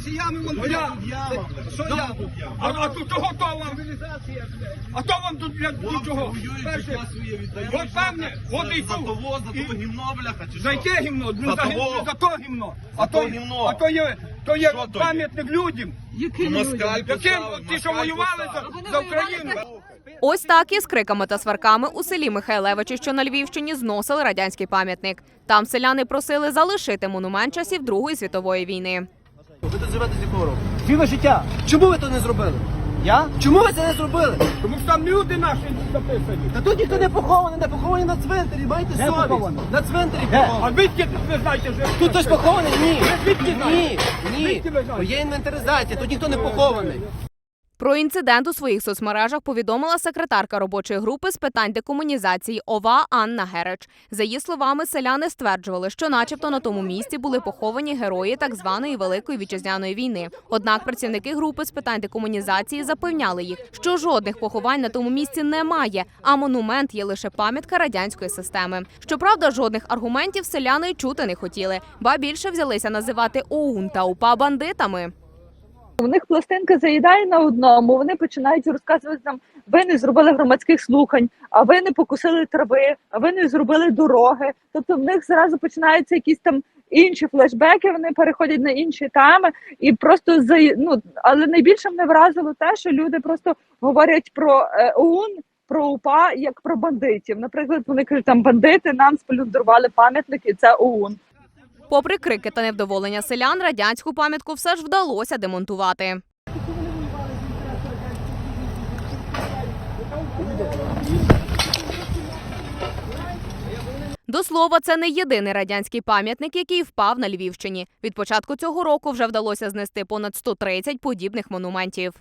ці ями, вон Ну, я- Що Ну, яма? А, а тут чого то вам? А то вам тут для чого? Перше, от певне, от і За тут. того, за І- того гімно, бляха, чи За що? яке гімно? Ну, За за, того. гімно, за то гімно. А За то, то гімно. а то є, то є Що то є? пам'ятник людям. Москаль Яким поставив, ті, що москаль воювали поставив. за, за Україну. Ось так із криками та сварками у селі Михайлевичі, що на Львівщині, зносили радянський пам'ятник. Там селяни просили залишити монумент часів Другої світової війни. Ви тут живете з якого року? Ціле життя. Чому ви то не зробили? Я? Чому ви це не зробили? Тому що там люди наші записані. Та тут ніхто не похований, не похований на цвинтарі, Майте совість. похований? На цвинтарі А звідки тут ви знаєте, що Тут хтось похований? Ні. звідки знаєте? Ні, ні. Звідки ви знаєте? Бо є інвентаризація, тут ніхто не похований. Про інцидент у своїх соцмережах повідомила секретарка робочої групи з питань декомунізації ОВА Анна Гереч. За її словами, селяни стверджували, що, начебто, на тому місці були поховані герої так званої великої вітчизняної війни. Однак працівники групи з питань декомунізації запевняли їх, що жодних поховань на тому місці немає, а монумент є лише пам'ятка радянської системи. Щоправда, жодних аргументів селяни чути не хотіли, ба більше взялися називати ОУН та УПА бандитами. У них пластинка заїдає на одному. Вони починають розказувати нам, ви не зробили громадських слухань, а ви не покусили трави, а ви не зробили дороги. Тобто в них зразу починаються якісь там інші флешбеки. Вони переходять на інші теми і просто заї- ну, але найбільше мене вразило те, що люди просто говорять про е, ОУН. Про УПА як про бандитів. Наприклад, вони кажуть, там бандити нам сплюндрували пам'ятник, і це ОУН. Попри крики та невдоволення селян, радянську пам'ятку все ж вдалося демонтувати. До слова, це не єдиний радянський пам'ятник, який впав на Львівщині. Від початку цього року вже вдалося знести понад 130 подібних монументів.